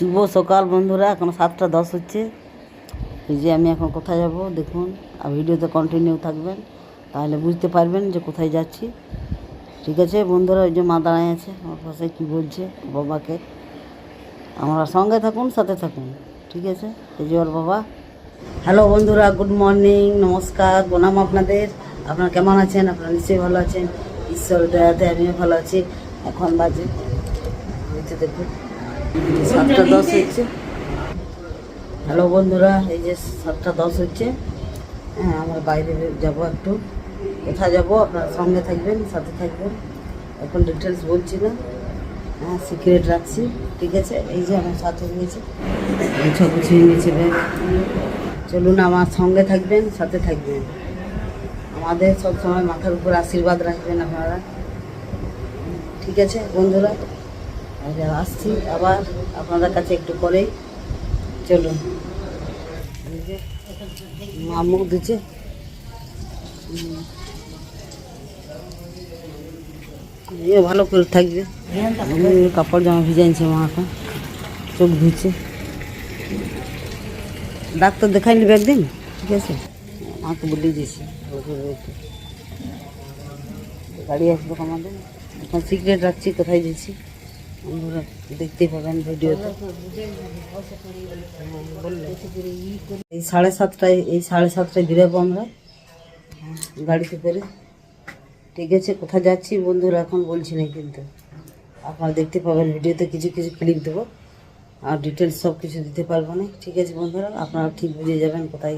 শুভ সকাল বন্ধুরা, এখন সাতটা দশ হচ্ছে। এই যে আমি এখন কোথায় যাব, দেখুন, আর ভিডিওতে কন্টিনিউ থাকবেন, তাহলে বুঝতে পারবেন যে কোথায় যাচ্ছি। ঠিক আছে বন্ধুরা, ওই যে মা দাঁড়ায় আছে, আমার পাশে কী বলছে, বাবাকে। আমরা সঙ্গে থাকুন, সাথে থাকুন, ঠিক আছে? এই যে ওর বাবা। হ্যালো বন্ধুরা গুড মর্নিং নমস্কার, প্রণাম আপনাদের। আপনারা কেমন আছেন? আপনারা নিশ্চয়ই ভালো আছেন। ঈশ্বর দয়াতে আমিও ভালো আছি। এখন বাজে দেখুন। সাতটা দশ হচ্ছে। হ্যালো বন্ধুরা এই যে সাতটা দশ হচ্ছে। হ্যাঁ আমরা বাইরে যাব একটু। কোথায় যাব? আপনারা সঙ্গে থাকবেন সাথে থাকবেন। এখন ডিটেলস বলছি না। হ্যাঁ সিক্রেট রাখছি ঠিক আছে? এই যে আমার সাথে নিয়েছে গুছা গুছিয়ে নিয়েছে ব্যাগ। চলুন আমার সঙ্গে থাকবেন সাথে থাকবেন। আমাদের সব সময় মাথার উপর আশীর্বাদ রাখবেন আপনারা। ঠিক আছে বন্ধুরা? আসছি, আবার আপনাদের কাছে একটু পরেই। চলুন। এই মা মুখ দিচ্ছে ভালো করে থাকবে। কাপড় জামা ভিজাইছে মা এখন। চোখ ধুচ্ছে। ডাক্তার দেখাই নিবে একদিন? ঠিক আছে? মাকে বলে দিয়েছি। গাড়ি আসবে আমাদের এখন সিক্রেট রাখছি কোথায় যাচ্ছি দেখতেই পাবেন ভিডিওতে এই সাড়ে সাতটায়, এই সাড়ে সাতটায় বেরোবো আমরা। গাড়িতে করে। ঠিক আছে, কোথায় যাচ্ছি বন্ধুরা এখন বলছি না কিন্তু। আপনারা দেখতে পাবেন ভিডিওতে কিছু কিছু ক্লিপ দেবো। আর ডিটেলস সব কিছু দিতে পারব না। ঠিক আছে বন্ধুরা, আপনারা ঠিক বুঝে যাবেন কোথায়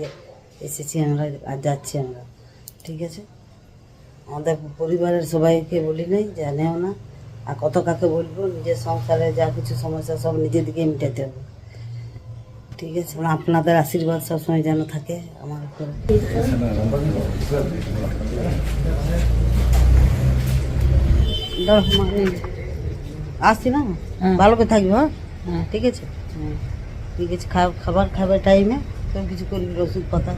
এসেছি আমরা আর যাচ্ছি আমরা। ঠিক আছে? আমাদের পরিবারের সবাইকে বলি নাই, জানেও না। আর কত কাকে বলব নিজের সংসারে যা কিছু সমস্যা সব নিজের দিকে মেটাতে হবে। ঠিক আছে মানে আপনাদের আশীর্বাদ সবসময় যেন থাকে আমার উপরে। দাঁড়াও, মা, এই যে। আসছি না? ভালো করে থাকবি হ্যাঁ? ঠিক আছে? হ্যাঁ। ঠিক আছে খা- খাবার খাবার টাইমে সব কিছু করবি ওষুধ পাতা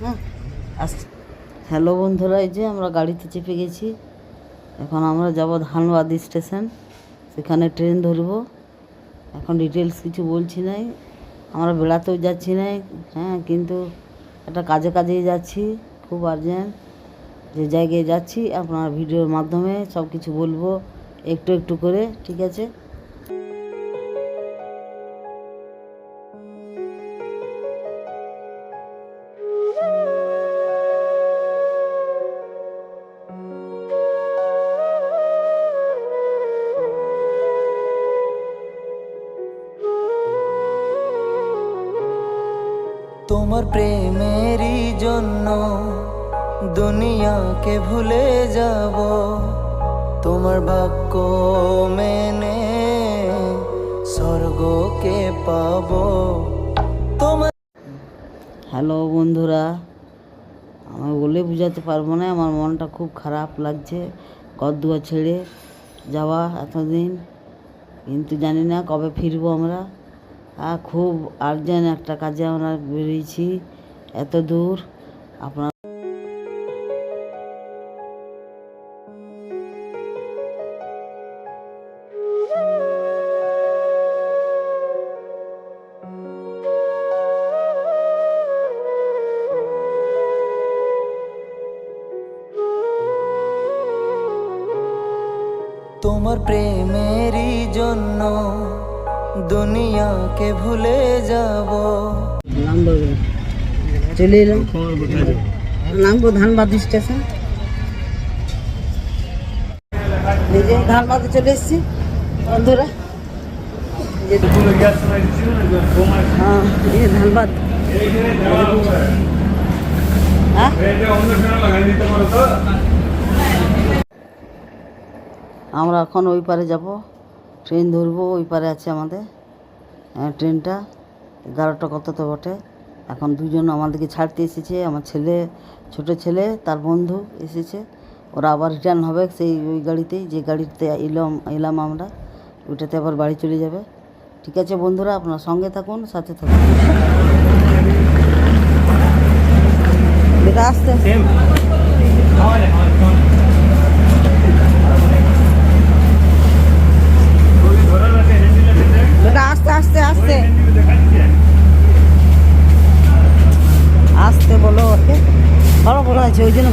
হ্যাঁ? আসছি। হ্যালো বন্ধুরা এই যে আমরা গাড়িতে চেপে গেছি। এখন আমরা যাব ধানবাদি স্টেশন। সেখানে ট্রেন ধরব। এখন ডিটেলস কিছু বলছি নাই। আমরা বেড়াতেও যাচ্ছি নাই। হ্যাঁ কিন্তু একটা কাজে কাজেই যাচ্ছি। খুব আর্জেন্ট যে জায়গায় যাচ্ছি, আপনার ভিডিওর মাধ্যমে সব কিছু বলব, একটু একটু করে, ঠিক আছে? তোমার প্রেমেরই জন্য দুনিয়াকে ভুলে যাব। তোমার বাক্য মেনে স্বর্গকে পাবো। তোমার হ্যালো বন্ধুরা, আমি বলে বোঝাতে পারব না, আমার মনটা খুব খারাপ লাগছে কদ্দুয়া ছেড়ে যাওয়া এতদিন, কিন্তু জানি না কবে ফিরবো আমরা। খুব আর্জেন্ট একটা কাজে আমরা বেরিয়েছি এত দূর। আপনার তোমার প্রেমেরই জন্য দুনিয়াকে ভুলে যাব। চলে এলাম। নামবো ধানবাদ স্টেশন। নিজে ধানবাদে চলে এসেছি, বন্ধুরা। হ্যাঁ হ্যাঁ? আমরা এখন ওই পারে যাব। ট্রেন ধরবো, ওই পারে আছে আমাদের। ট্রেনটা, এগারোটা কত তো বটে। এখন দুজন আমাদেরকে ছাড়তে এসেছে, আমার ছেলে, ছোট ছেলে, তার বন্ধু এসেছে। ওরা আবার রিটার্ন হবে সেই, ওই গাড়িতেই, যে গাড়িতে এলাম এলাম আমরা ওইটাতে আবার বাড়ি চলে যাবে। ঠিক আছে বন্ধুরা, আপনার সঙ্গে থাকুন, সাথে থাকুন। আস্তে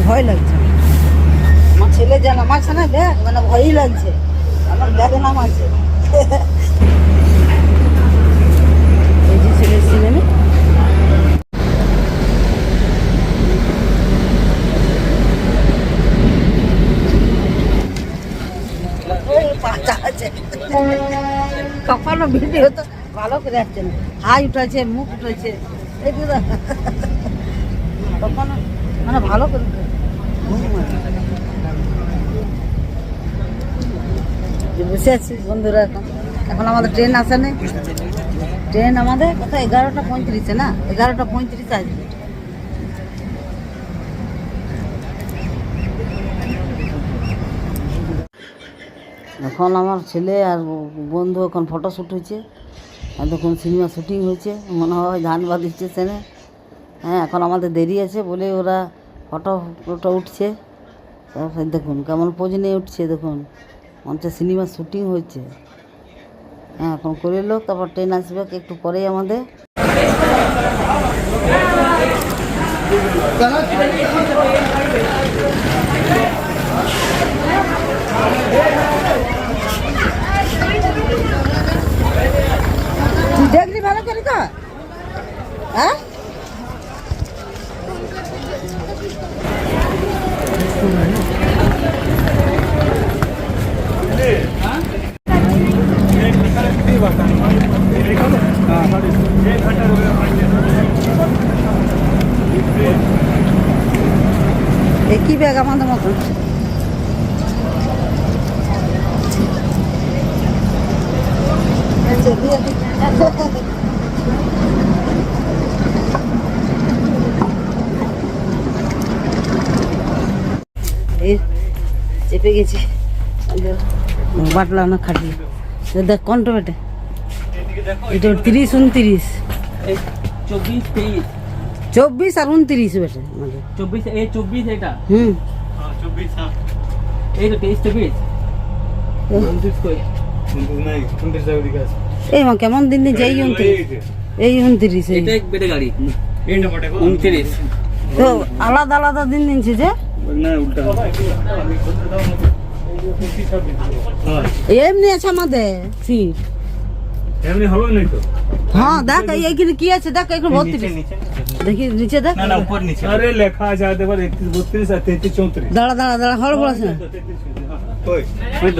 ভয় লাগছে আমার ছেলে যা ব্যাগ মানে ভয়ই লাগছে। আমার ওই বাচ্চা আছে। কখনো ভালো করে না। হাই উঠেছে, মুখ উঠেছে। মানে ভালো করে হয়। যে বসে আছি বন্ধুরা এখন। এখন আমাদের ট্রেন আসে না ট্রেন আমাদের কোথায়? এগারোটা পঁয়ত্রিশে না? এগারোটা পঁয়ত্রিশে আসবে এখন আমার ছেলে আর বন্ধু এখন ফটো শ্যুট হয়েছে। আর দেখুন সিনেমা শুটিং হয়েছে। মনে হয় ধানবাদ সেনে। হ্যাঁ এখন আমাদের দেরি আছে বলে ওরা ফটো ফটো উঠছে দেখুন, কেমন পোজ নিয়ে উঠছে দেখুন। হচ্ছে সিনেমা শুটিং হয়েছে। হ্যাঁ এখন করে লোক তারপর ট্রেন আসবে একটু পরেই আমাদের তুই দেখলি ভালো করে তো হ্যাঁ একই ব্যাগ আমাদের মতন চেপে গেছি। বাটলা না খাটিয়ে দেখ কোনটা বেটে। এটা তিরিশ উনত্রিশ। চব্বিশ তেইশ। চব্বিশ আর উনত্রিশ বেটে আমাদের চব্বিশ এই চব্বিশ এটা? হুম। এই তো তেইশ চব্বিশ? উনত্রিশ এই মা কেমন দিন দিন এই উনত্রিশ? এই উনত্রিশ এই। বেটে গাড়ি। উনত্রিশ। তো আলাদা আলাদা দিন দিনছে যে এমনি আছে আমাদের সিট এমনি হবে না তো? হ্যাঁ দেখ এইখানে কি আছে? দেখ এখানে বত্রিশ। দেখি নিচে দেখ। না না উপর নিচে। আরে লেখা আছে বার একত্রিশ বত্রিশ আর তেত্রিশ চৌত্রিশ। দাঁড়া দাঁড়া দাঁড়া হল বলেছে না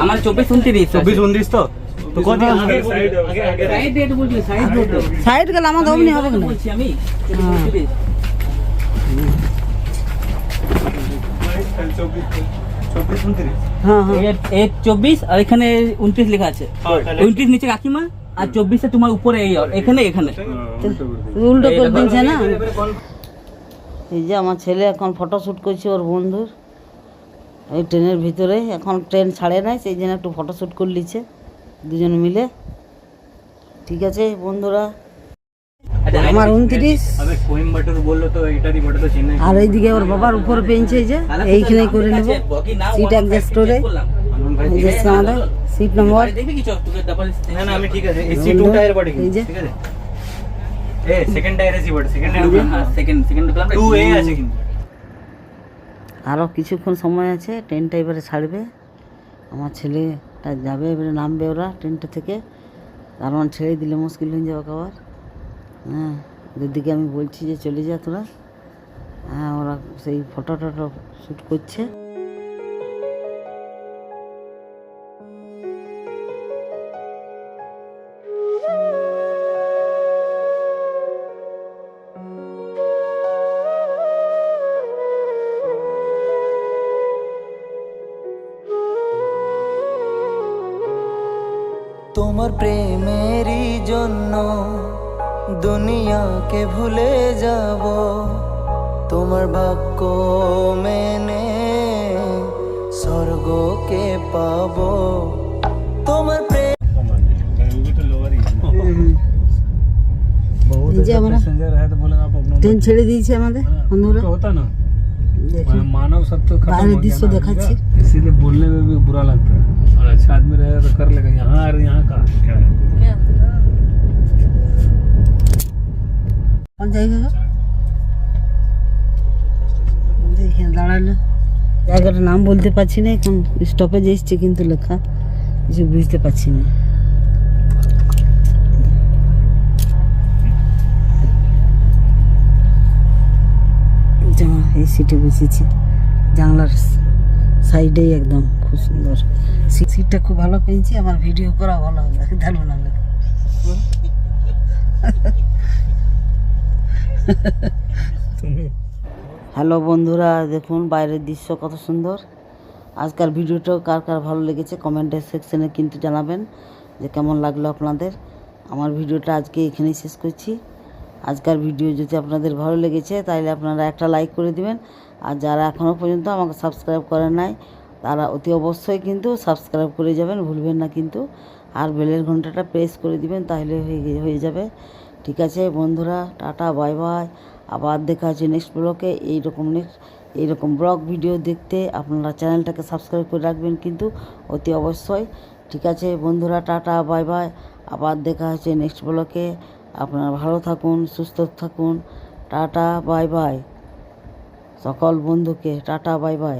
আমার চব্বিশ উনত্রিশ চব্বিশ উনত্রিশ তো? তো কত আগে সাইড আগে আগে। সাইড রেট বলছি সাইড রেট সাইড গেলে আমাদের অমনি হবে না বলছি আমি হ্যাঁ। চব্বিশ হ্যাঁ হ্যাঁ। চব্বিশ আর এখানে উনত্রিশ লেখা আছে। উনত্রিশ নিচে কাকিমা আর চব্বিশে তোমার উপরে এই এখানে এখানে। উল্টো করে দিচ্ছে না? এই যে আমার ছেলে এখন ফটো শ্যুট করছে ওর বন্ধুর। ওই ট্রেনের ভিতরে এখন ট্রেন ছাড়ে নাই সেই জন্য একটু ফটো শ্যুট করে নিচ্ছে দুজন মিলে। ঠিক আছে বন্ধুরা। আমার উনত্রিশ। আর এইদিকে ওর বাবার উপর এই যে এইখানে করে নেব। সিট অ্যাডজাস্ট করে এই যে আমাদের সিট নম্বর দেখবি কি চক তোকে ডাবল না না আমি ঠিক আছে। এসি টু টায়ার বাড়ি ঠিক আছে? এ সেকেন্ড টায়ার এসি বটে সেকেন্ড হ্যাঁ সেকেন্ড সেকেন্ড ঢুকলাম টু এ আছে কিন্তু। আরও কিছুক্ষণ সময় আছে ট্রেনটা এবারে ছাড়বে। আমার ছেলেটা যাবে এবারে নামবে ওরা ট্রেনটা থেকে। কারণ ছেড়ে দিলে মুশকিল হয়ে যাবে আবার হ্যাঁ ওদের দিকে আমি বলছি যে চলে যা তোরা। হ্যাঁ ওরা সেই ফটো টটো শ্যুট করছে। তোমার প্রেমেরই জন্য দুনিয়াকে ভুলে যাব। তোমার বাক্য মেনে স্বর্গকে পাব। তোমার ট্রেন ছেড়ে দিয়েছে আমাদের অন্যরা হতো না মানব সত্য খারাপ দৃশ্য দেখাচ্ছে। বললে বুড়া লাগতো अच्छा आदमी रहेगा तो कर लेगा यहाँ और यहाँ का क्या है কোন জায়গা গো? এই যে এখানে দাঁড়ালো জায়গাটার নাম বলতে পারছি না এখন স্টপেজ এসছে কিন্তু লেখা কিছু বুঝতে পারছি না জামা এই সিটে বসেছি জানলার সাইডেই একদম খুব সুন্দর। সিটটা খুব ভালো পেয়েছি আমার ভিডিও করা ভালো হবে। দারুণ হ্যালো বন্ধুরা দেখুন বাইরের দৃশ্য কত সুন্দর। আজকাল ভিডিওটাও কার কার ভালো লেগেছে কমেন্টের সেকশনে কিন্তু জানাবেন যে কেমন লাগল আপনাদের। আমার ভিডিওটা আজকে এখানেই শেষ করছি। আজকের ভিডিও যদি আপনাদের ভালো লেগেছে তাহলে আপনারা একটা লাইক করে দিবেন। আর যারা এখনও পর্যন্ত আমাকে সাবস্ক্রাইব করে নাই, তারা অতি অবশ্যই কিন্তু সাবস্ক্রাইব করে যাবেন, ভুলবেন না কিন্তু। আর বেলের ঘন্টাটা প্রেস করে দিবেন, তাহলে হয়ে যাবে। ঠিক আছে বন্ধুরা, টাটা বাই বাই আবার দেখা আছে নেক্সট ব্লগে এইরকম নেক্সট এইরকম ব্লগ ভিডিও দেখতে আপনারা চ্যানেলটাকে সাবস্ক্রাইব করে রাখবেন কিন্তু অতি অবশ্যই। ঠিক আছে বন্ধুরা, টাটা বাই বাই আবার দেখা হচ্ছে নেক্সট ব্লকে আপনারা ভালো থাকুন, সুস্থ থাকুন। টাটা বাই বাই সকল বন্ধুকে টাটা বাই বাই।